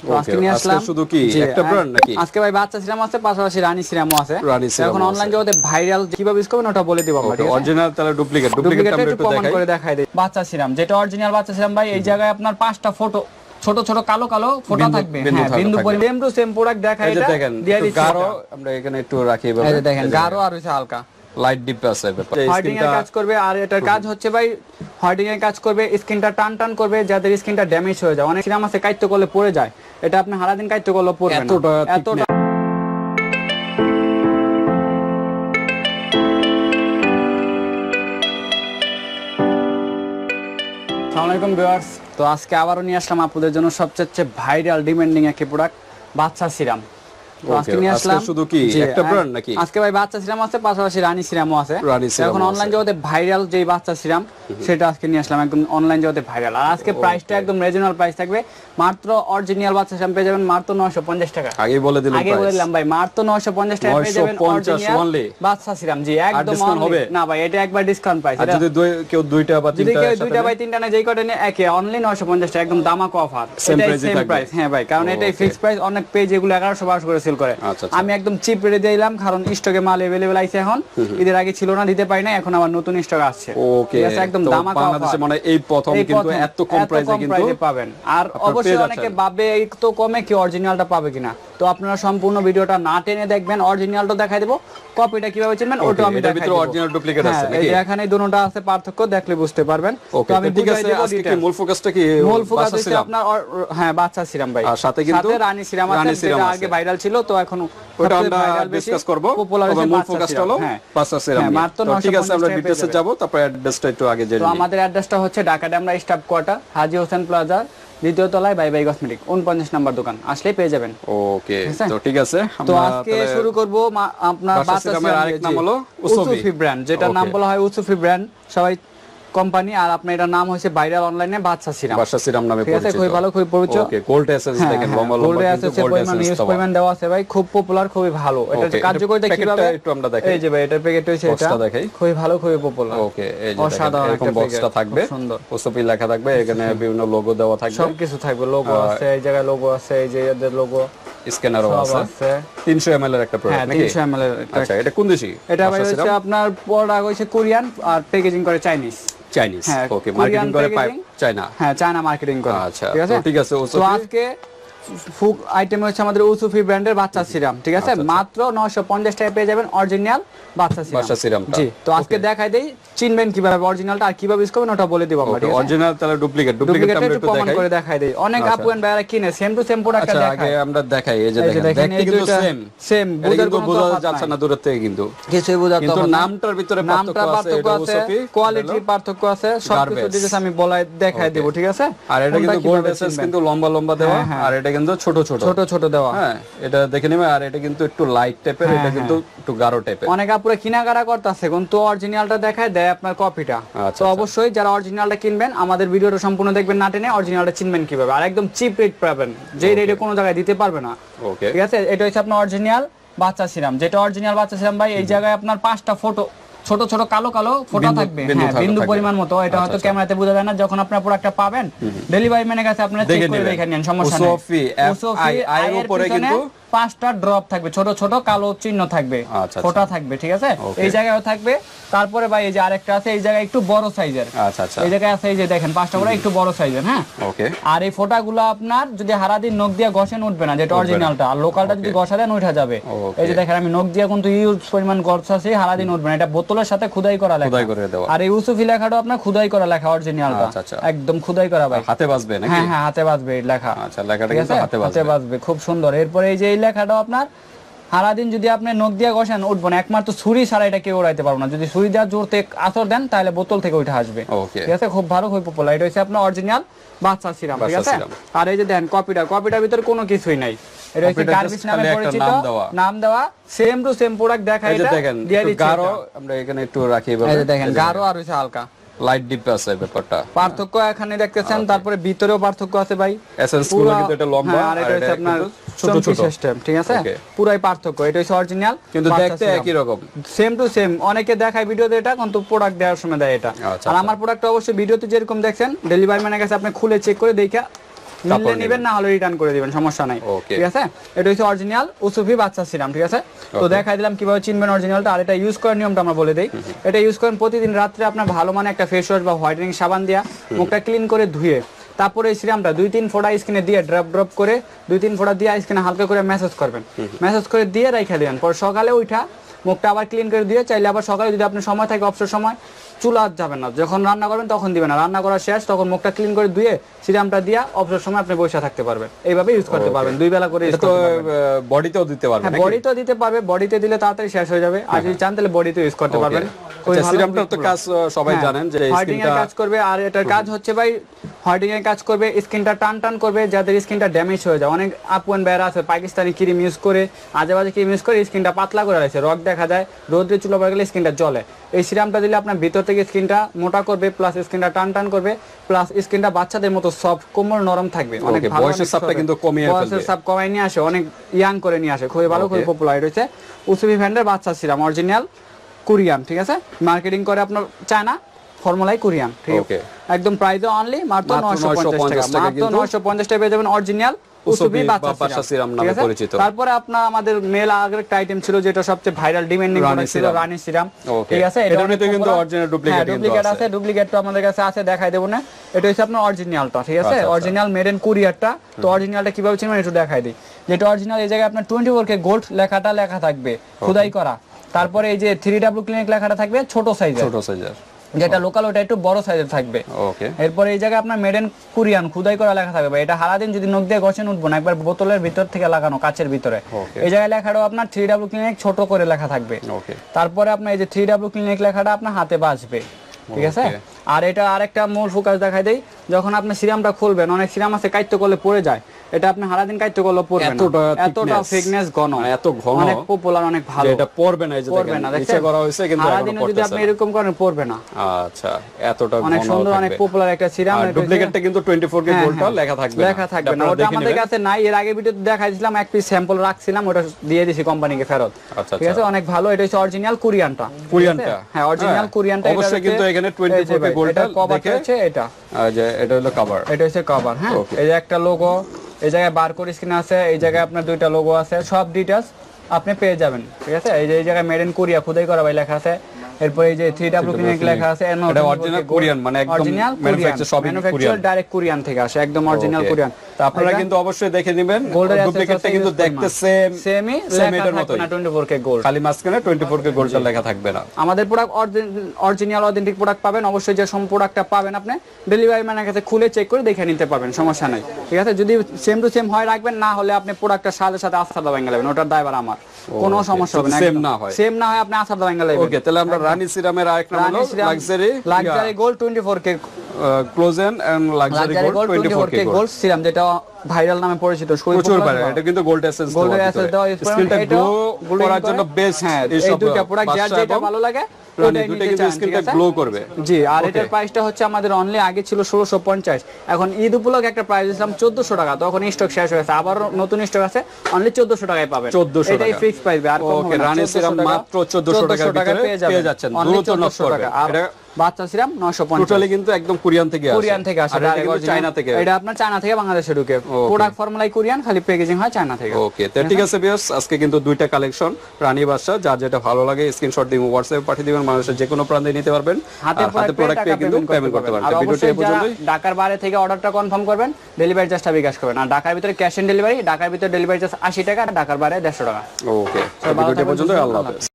তো আজকে নিয়ে আসলাম। শুধু কি? একটা আ- নাকি? আজকে ভাই বাচ্চা সিরাম আছে পাশাপাশি রানী সিরামও আছে। রানী তো সিরামও এখন অনলাইন জগতে ভাইরাল কীভাবে ইউজ করবেন ওটা বলে দিব আমরা অরিজিনাল তাহলে ডুপ্লিকেট ডুপ্লিকেট একটু একটু করে দেখাই দেই। বাচ্চা সিরাম যেটা অরিজিনাল বাচ্চা সিরাম ভাই এই জায়গায় আপনার পাঁচটা ফটো ছোট ছোট কালো কালো ফোঁটা থাকবে। হ্যাঁ বিন্দু পরিমাণ সেম টু সেম প্রোডাক্ট দেখাই এই এটা। দেখেন গাঢ় আমরা এখানে একটু রাখি এই দেখেন গাঢ় আর হচ্ছে হালকা। লাইট ডিপ আছে এর কাজ করবে আর এটার কাজ হচ্ছে ভাই হোয়াইটিং এর কাজ করবে স্কিনটা টান টান করবে যাদের স্কিনটা ড্যামেজ হয়ে যায়। অনেক সিরাম আছে কাইত্য করলে পড়ে যায়। এটা আপনি সারাদিন কাইত্য করলে পড়বে না। এতটা এতটা আসসালামু আলাইকুম ভিউয়ার্স তো আজকে আবারও নিয়ে আসলাম আপনাদের জন্য সবচেয়ে ভাইরাল ডিমান্ডিং একটি প্রোডাক্ট বাচ্চা সিরাম। আজকে নিয়ে আসলাম। শুধু কি? একটা আ- নাকি? আজকে ভাই বাচ্চা সিরাম আছে পাশাপাশি রানী সিরামও আছে। রানী তো সিরামও এখন অনলাইন জগতে ভাইরাল যেই বাচ্চা সিরাম সেটা আজকে নিয়ে আসলাম। একদম অনলাইন জগতে ভাইরাল আর আজকে প্রাইসটা একদম রিজনাল প্রাইস থাকবে। মাত্র অরিজিনাল বাচ্চা সিরাম পেয়ে যাবেন মাত্র 950 টাকা। আগে বলে দিলাম আগে বলে দিলাম ভাই মাত্র 950 টাকা পেয়ে যাবেন অরিজিনাল বাচ্চা সিরাম। জি একদম হবে? না ভাই এটা একবার ডিসকাউন্ট প্রাইস যদি দুই কেউ দুইটা বা যদি কেউ দুইটা তিনটা না যেই কটা নিয়ে একে অনলি 950 টাকা একদম দামাক অফার Same সেম প্রাইস হ্যাঁ ভাই কারণ এটাই Okay. ফিক্স প্রাইস অনেক পেজ এগুলো 1100 1200 করে সেল করে আচ্ছা, আচ্ছা। আমি একদম চিপ রেটে দিলাম কারণ স্টকে মাল अवेलेबल আছে এখন ঈদের আগে ছিল না দিতে পারি না এখন আবার নতুন স্টক আসছে ওকে ঠিক আছে একদম তো দামাক বাংলাদেশে অফার মানে এই প্রথম এই কিন্তু প্রথম, এত কম প্রাইসে কিন্তু price-এ পাবেন আর আপনারা অবশ্যই পেয়ে অনেকে যাচ্ছেন। ভাবে এই তো কমে কি অরিজিনালটা পাবে কিনা তো আপনারা সম্পূর্ণ ভিডিওটা না টেনে দেখবেন অরিজিনালটা দেখাই দেবো কপিটা কীভাবে চিনবেন ওটা আমি দেখাই ভিতরে অরিজিনাল ডুপ্লিকেট আছে নাকি? এখানে দুটোটা আছে পার্থক্য দেখলে বুঝতে পারবেন। তো আমি ঠিক আছে আজকে কি মূল ফোকাসটা কি মূল ফোকাস হচ্ছে আপনার হ্যাঁ বাচ্চা সিরাম ভাই। আর সাথে কিন্তু রানী সিরাম আছে যেটা আগে ভাইরাল ছিল তো এখন ওটা আমরা ডিসকাস করব তবে মূল ফোকাসটা হলো। বাসা সিরাম হ্যাঁ, ঠিক আছে আমরা ডিটেইলসে যাব তারপর অ্যাড্রেসটা একটু আগে জেনে তো আমাদের অ্যাড্রেসটা হচ্ছে Dhaka Demra staff quarter Haji Hossain plaza দ্বিতীয় তলায় বাই বাই কসমেটিক উনপঞ্চাশ নাম্বার দোকান। আসলেই পেয়ে যাবেন। ওকে তো ঠিক আছে তো আজকে শুরু করব আপনার বাসা বাচ্চা সিরামের আরেক নাম হলো উসুফি। ব্র্যান্ড যেটার নাম বলা হয় উসুফি ব্র্যান্ড সবাই কোম্পানি আর আপনার এটার নাম হচ্ছে ভাইরাল অনলাইনে বাচ্চা সিরাম। বাসা সিরাম নামে ঠিক আছে? পরিচিত। খুবই ভালো খুবই পরিচিত। ওকে গোল্ড এসেন্স হ্যাঁ, দেখেন হ্যাঁ, লম্বা লম্বা গোল্ডে কিন্তু আছে সে গোল্ড পরিমাণ ইউজ পরিমাণ দেওয়া আছে ভাই খুব পপুলার খুবই ভালো। এটা কার্যকারিতা এটা কীভাবে একটু আমরা দেখাই। এই যে ভাই এটার প্যাকেট হচ্ছে এটা। বক্সটা দেখাই। খুবই ভালো খুবই পপুলার ওকে এই যে অসাধারণ এরকম একটা বক্সটা থাকবে। খুব সুন্দর। ওসপি লেখা থাকবে এখানে বিভিন্ন লোগো দেওয়া থাকবে। সবকিছু থাকবে লোগো আছে এই জায়গায় লোগো আছে এই যে এদের লোগো স্ক্যানারও আছে। আছে। 300 ml এর একটা হ্যাঁ প্রোডাক্ট নাকি 300 ml এর আচ্ছা এটা কোন দেশি? এটা ভাই হচ্ছে আপনার প্রোডাক্ট হচ্ছে কোরিয়ান আর প্যাকেজিং করে চাইনিজ চাইনিজ ওকে মার্কেটিং করে পাই চায়না হ্যাঁ চায়না মার্কেটিং করে। আচ্ছা, ঠিক আছে? ঠিক আছে, তো আজকে ফুক আইটেম হচ্ছে আমাদের উসুফি ব্র্যান্ডের বাচ্চা সিরাম ঠিক আছে? মাত্র 950 টাকায় পেয়ে যাবেন অরিজিনাল বাচ্চা সিরাম। বাচ্চা সিরামটা। জি তো আজকে দেখাই দেই চিনবেন কীভাবে অরিজিনালটা আর কীভাবে ইউজ করবেন ওটা বলে দিব আমরা ঠিক আছে? অরিজিনাল তাহলে ডুপ্লিকেট ডুপ্লিকেট আমরা একটু দেখাই। করে দেখাই দেই। অনেক আচ্ছা। আপু এন্ড ভাইরা কিনে সেম টু সেম প্রোডাক্টটা আচ্ছা আগে আমরা দেখাই এই যে দেখেন দেখতে কিন্তু সেম সেম বুঝার কোনো বোঝা যাচ্ছে না দূরের থেকে কিন্তু। কিছুই বোঝাতে কিন্তু নামটার ভিতরে পার্থক্য আছে পার্থক্য এটা আছে ওসপি কোয়ালিটি পার্থক্য আছে সবকিছু। ডিটেইলস আমি বলাই দেখাই দেব ঠিক আছে? আর এটা কিন্তু গোল্ড এসেন্স কিন্তু লম্বা লম্বা দেওয়া হ্যাঁ, হ্যাঁ। আর এটা কিন্তু ছোট ছোট। ছোট ছোট দেওয়া। হ্যাঁ এটা দেখে নেবে। আর এটা কিন্তু একটু লাইট টাইপের হ্যাঁ, এটা কিন্তু একটু গাঢ় টাইপের অনেক আপুরে কিনাকাটা করতেছে কিন্তু অরিজিনালটা দেখায় দেয় আপনার কপিটা আচ্ছা, তো অবশ্যই যারা অরিজিনালটা কিনবেন আমাদের ভিডিওটা সম্পূর্ণ দেখবেন না টেনে অরিজিনালটা চিনবেন কীভাবে। আর একদম চিপ রেট পাবেন। যে রেটে কোনো জায়গায় দিতে পারবে না। ওকে ঠিক আছে? এটা হচ্ছে আপনার অরিজিনাল বাচ্চা সিরাম যেটা অরিজিনাল বাচ্চা সিরাম ভাই এই জায়গায় আপনার পাঁচটা ফটো ছোট ছোট কালো কালো ফোটা থাকবে। বিন্দু হ্যাঁ বিন্দু পরিমাণ মতো। এটা হয়তো ক্যামেরাতে বোঝা যায় না। যখন আপনার প্রোডাক্টটা পাবেন ডেলিভারি ম্যানের কাছে আপনারা চেক করে দেখে নেন সমস্যা নেই। I, I এর উপরে কিন্তু পাঁচটা ড্রপ থাকবে ছোট ছোট কালো চিহ্ন থাকবে আচ্ছা, আচ্ছা। থাকবে ঠিক আছে? এই জায়গায় থাকবে। তারপরে ভাই এই যে আরেকটা আছে এই জায়গায় একটু বড় সাইজের। আচ্ছা আচ্ছা। এই জায়গায় আছে এই যে দেখেন পাঁচটা করে একটু বড় সাইজের হ্যাঁ? ওকে আর এই ফোঁটাগুলো আপনার যদি হারাদিন নখ দিয়ে ঘষেন উঠবে না যেটা অরিজিনালটা আর লোকালটা যদি ঘষা দেন উঠা যাবে। এই যে দেখেন আমি নখ দিয়ে কিন্তু ইউজ পরিমাণ ঘষাছি হারাদিন উঠবে না। এটা বোতলের সাথে খুদাই করা লেখা। খোদাই করে দেওয়া। আর এই উসুফি লেখাটা আপনার খুদাই করা লেখা অরিজিনালটা। একদম খুদাই করা ভাই। হাতে বাজবে নাকি? হ্যাঁ হ্যাঁ হাতে বাজবে এই লেখা। আচ্ছা লেখাটা ঠিক কিন্তু আছে? হাতে হাতে বাজবে বাজবে খুব সুন্দর। এরপরে এই যে লেখাটাও আপনার সারাদিন যদি আপনি নখ দিয়ে ঘষেন উঠবো না। একমাত্র ছুরি ছাড়া এটা কেউ উড়াইতে পারব না। যদি ছুরি দেওয়ার জোরতে আসর দেন তাহলে বোতল থেকে উঠে আসবে। ঠিক আছে? খুব ভালো খুব পপুলার এটা হচ্ছে আপনার অরিজিনাল বাচ্চা সিরাম ঠিক আছে? আর এই যে দেখেন কপিটা কপিটার ভিতরে কোনো কিছুই নাই। এটা হচ্ছে কপিটা গার্বিস নামে পরিচিত। নাম দেওয়া। সেম টু সেম প্রোডাক্ট দেখায় এটা। দেখেন গাঢ় আমরা এখানে একটু রাখি এই যে দেখেন গাঢ় আর হচ্ছে হালকা। লাইট ডিপ আছে ব্যাপারটা। পার্থক্য এখানে দেখতেছেন তারপরে ভিতরেও পার্থক্য আছে ভাই। এসেন্সগুলো কিন্তু এটা লম্বা হ্যাঁ, আর এটা হচ্ছে আপনার ছোট ছোট। সিস্টেম ঠিক আছে? পুরাই পার্থক্য এটা হচ্ছে অরিজিনাল কিন্তু দেখতে একই রকম। সেম টু সেম অনেকে দেখায় ভিডিওতে এটা কিন্তু প্রোডাক্ট দেওয়ার সময় দেয় এটা। আচ্ছা, আর আমার প্রোডাক্ট অবশ্যই ভিডিওতে যেরকম দেখছেন ডেলিভারি ম্যানের কাছে আপনি খুলে চেক করে দেখা নিলে নেবেন না হলে রিটার্ন করে দিবেন সমস্যা নাই। ঠিক আছে? এটা হচ্ছে অরিজিনাল উসুফি বাচ্চা সিরাম ঠিক আছে? তো দেখাই দিলাম কীভাবে চিনবেন অরিজিনালটা আর এটা ইউজ করার নিয়মটা আমরা বলে দেই। এটা ইউজ করেন প্রতিদিন রাত্রে আপনার ভালো মানে একটা ফেস ওয়াশ বা হোয়াইটেনিং সাবান দিয়া মুখটা ক্লিন করে ধুয়ে তারপরে এই সিরামটা দুই তিন ফোঁটা স্কিনে দিয়ে ড্রপ ড্রপ করে দুই তিন ফোঁটা দিয়ে স্কিনে হালকা করে ম্যাসেজ করবেন। ম্যাসেজ করে দিয়ে রাইখা দিবেন। পর সকালে উঠা মুখটা আবার ক্লিন করে দিয়ে চাইলে আবার সকালে যদি আপনার সময় থাকে অবসর সময় চুলা যাবেন না। যখন রান্না করবেন তখন দিবেন না। রান্না করা শেষ তখন মুখটা ক্লিন করে ধুয়ে সিরামটা দিয়া অবসর সময় আপনি বসে থাকতে পারবেন। এইভাবে ইউজ করতে পারবেন। দুই বেলা করে এটা তো বডিতেও দিতে পারবে হ্যাঁ নাকি? বডি তো দিতে পারবে। বডিতে দিলে তাড়াতাড়ি শেষ হয়ে যাবে। আর যদি চান তাহলে বডিতে ইউজ করতে পারবেন। আচ্ছা তো কাজ সবাই হ্যাঁ, জানেন যে স্কিনটা কাজ করবে। আর এটার কাজ হচ্ছে ভাই হোয়াইটিং এর কাজ করবে স্কিনটা টান টান করবে যাদের স্কিনটা ড্যামেজ হয়ে যায়। অনেক আপুয়ান বেড়া আছে পাকিস্তানি ক্রিম ইউজ করে আজে বাজে ক্রিম ইউজ করে স্কিনটা পাতলা করে রাখছে রক দেখা যায় রোদ্রে চুলো পড়ে গেলে স্কিনটা জ্বলে। এই সিরামটা দিলে আপনার ভিতর থেকে স্কিনটা মোটা করবে প্লাস স্কিনটা টান টান করবে প্লাস স্কিনটা বাচ্চাদের মতো সফট কোমল নরম থাকবে। অনেক বয়সের সবে। কিন্তু কমিয়ে বয়সের ফেলবে। চাপ কমাই নিয়ে আসে অনেক ইয়াং করে নিয়ে আসে খুবই ভালো খুবই পপুলার রয়েছে উসুবি ব্র্যান্ডের বাচ্চা সিরাম অরিজিনাল কোরিয়ান ঠিক আছে? মার্কেটিং করে আপনার চায়না ফর্মুলাই কোরিয়ান ঠিক আছে? একদম প্রাইস অনলি মাত্র মাত্র 950 টাকা 950 টাকা মাত্র 950 টাকা পেয়ে যাবেন অরিজিনাল উসুবি উসুবি বাচ্চা বাচ্চা সিরাম সিরাম নামে পরিচিত। তারপরে আপনার আমাদের মেল আগের একটা আইটেম ছিল যেটা সবচেয়ে ভাইরাল ডিমান্ডিং প্রোডাক্ট ছিল রানী সিরাম ঠিক আছে? কিন্তু original duplicate হ্যাঁ, আছে। ডুপ্লিকেট তো আমাদের কাছে আছে দেখাই দেবো না। এটা হচ্ছে আপনার অরিজিনালটা ঠিক আছে। অরিজিনাল মেড ইন কুরিয়ারটা তো অরিজিনালটা কীভাবে চিনবেন একটু দেখাই দিই। যেটা অরিজিনাল এই জায়গায় আপনার টোয়েন্টি ফোর কে গোল্ড লেখাটা লেখা থাকবে খোদাই করা। তারপরে এই যে থ্রি ডাব্লিউ ক্লিনিক লেখাটা থাকবে ছোট সাইজের ছোট সাইজের যেটা লোকাল ওটা একটু বড় সাইজের থাকবে। ওকে এরপরে এই জায়গায় আপনার মেডেন কুরিয়ান খুদাই করা লেখা থাকবে এটা হারাদিন যদি নখ দিয়ে গছেন উঠবো না একবার বোতলের ভিতর থেকে লাগানো কাচের ভিতরে. এই জায়গায় লেখাটাও আপনার থ্রি ডাব্লিউ ক্লিনিক ছোট করে লেখা থাকবে। ওকে তারপরে আপনার এই যে থ্রি ডাব্লিউ ক্লিনিক লেখাটা আপনার হাতে বাঁচবে। ঠিক আছে. আর এটা আরেকটা মূল ফোকাস দেখাই দেই যখন আপনি সিরামটা খুলবেন অনেক সিরাম আছে কাইত্য করলে পড়ে যায় এটা আপনি সারাদিন কাইত্য করলে পড়বে না। এতটা ফিটনেস ঘন। মানে এত ঘন। অনেক পপুলার অনেক ভালো। এটা পড়বে না এই যে পড়বে দেখেন না নিচে করা হয়েছে কিন্তু সারাদিনে যদি আপনি এরকম করেন পড়বে না। আচ্ছা এতটা অনেক সুন্দর অনেক পপুলার একটা সিরাম আর ডুপ্লিকেটটা কিন্তু 24 কে গোল্ডটা। লেখা থাকবে লেখা থাকবে না। ওটা আমাদের কাছে নাই এর আগে ভিডিওতে দেখাইছিলাম এক পিস স্যাম্পল রাখছিলাম ওটা দিয়ে দিছি কোম্পানিকে ফেরত। আচ্ছা, ঠিক আছে? অনেক ভালো এটা হচ্ছে অরিজিনাল কোরিয়ানটা কোরিয়ানটা? হ্যাঁ অরিজিনাল হ্যাঁ, কোরিয়ানটা অবশ্যই কিন্তু এখানে 24 কে গোল্ডটা কভার দেখে- হচ্ছে এটা। যে এটা হলো কভার এটা হচ্ছে কভার হ্যাঁ? এই যে একটা লোগো এই জায়গায় বারকোড স্ক্রিন আছে এই জায়গায় আপনার দুইটা লোগো আছে সব ডিটেলস আপনি পেয়ে যাবেন ঠিক আছে? এই যে এই জায়গায় মেড ইন কোরিয়া খুদাই করা ভাই লেখা আছে। এরপর এই যে থ্রি ক্লিনিক লেখা আছে এটা original Korean, মানে একদম অরিজিনাল manufacture সবই ম্যানুফ্যাকচার Korean। ডাইরেক্ট কোরিয়ান থেকে আসে একদম অরিজিনাল কোরিয়ান তা আপনারা কিন্তু অবশ্যই দেখে নেবেন। ডুপ্লিকেটটা কিন্তু দেখতে সেম সেমই সেম এটার থাকবে না 24 কে গোল্ড খালি মাঝখানে 24 কে গোল্ডটা লেখা থাকবে না। আমাদের প্রোডাক্ট অরিজিনাল অথেন্টিক প্রোডাক্ট পাবেন। অবশ্যই যে সম প্রোডাক্টটা পাবেন আপনি ডেলিভারি ম্যানের কাছে খুলে চেক করে দেখে নিতে পারবেন সমস্যা নাই। ঠিক আছে? যদি সেম টু সেম হয় রাখবেন। না হলে আপনি প্রোডাক্টটা সাথে সাথে আস্থা দাবাই গেলেন ওটার দায়বার আমার। কোনো সমস্যা হবে না same না হয়। সেম না হয় আপনি আস্থা দাবাই গেলেন ওকে তাহলে আমরা রানী সিরামের আরেকটা হলো luxury luxury gold 24k collagen and luxury gold gold gold 24 24 K K gold gold serum যেটা ভাইরাল নামে পরিচিত প্রচুর ভাইরাল এটা কিন্তু গোল্ড এসেন্স গোল্ড এসেন্স দাও স্কিনটা গ্লো করার জন্য বেস্ট হ্যাঁ এই দুটো প্রোডাক্ট যার যেটা ভালো লাগে জি আর এটার প্রাইসটা হচ্ছে আমাদের অনলি আগে ছিল ষোলোশো পঞ্চাশ। এখন ঈদ উপলক্ষে একটা প্রাইস দিয়েছিলাম চোদ্দশো টাকা তখন স্টক শেষ হয়েছে। আবার নতুন স্টক আছে অনলি চোদ্দশো টাকায় পাবেন। 1400 এটাই ফিক্স প্রাইস আর কম Okay, হবে না, রানী 1400 সিরাম টাকা- মাত্র 1400 টাকার 1400 টাকায় ভিতরে পেয়ে যাচ্ছেন। Only দ্রুত knock 1400 টাকা। বাচ্চা সিরাম টোটালি কিন্তু একদম কোরিয়ান থেকে আসে। কোরিয়ান থেকে আসে আর কিন্তু চায়না থেকে। এটা আপনার চায়না থেকে বাংলাদেশে ঢুকে। প্রোডাক্ট ফর্মুলাই কোরিয়ান খালি প্যাকেজিং হয় চায়না থেকে। ওকে তো ঠিক আছে আজকে কিন্তু দুইটা কালেকশন রানী বাদশা যার যেটা ভালো লাগে স্ক্রিনশট দিয়ে হোয়াটসঅ্যাপে পাঠিয়ে দিবেন মানুষের যে কোনো প্রান্তে নিতে পারবেন। হাতে হাতে প্রোডাক্ট পেয়ে কিন্তু পেমেন্ট করতে পারবেন। ভিডিওটি এই পর্যন্তই। ঢাকার বাইরে থেকে অর্ডারটা কনফার্ম করবেন ডেলিভারি চার্জটা বিকাশ করবেন। আর ঢাকার ভিতরে ক্যাশ অন ডেলিভারি ঢাকার ভিতরে ডেলিভারি চার্জ আশি টাকা আর ঢাকার বাইরে দেড়শো টাকা। ওকে ভিডিওটি পর্যন্তই আল্লাহ হাফেজ।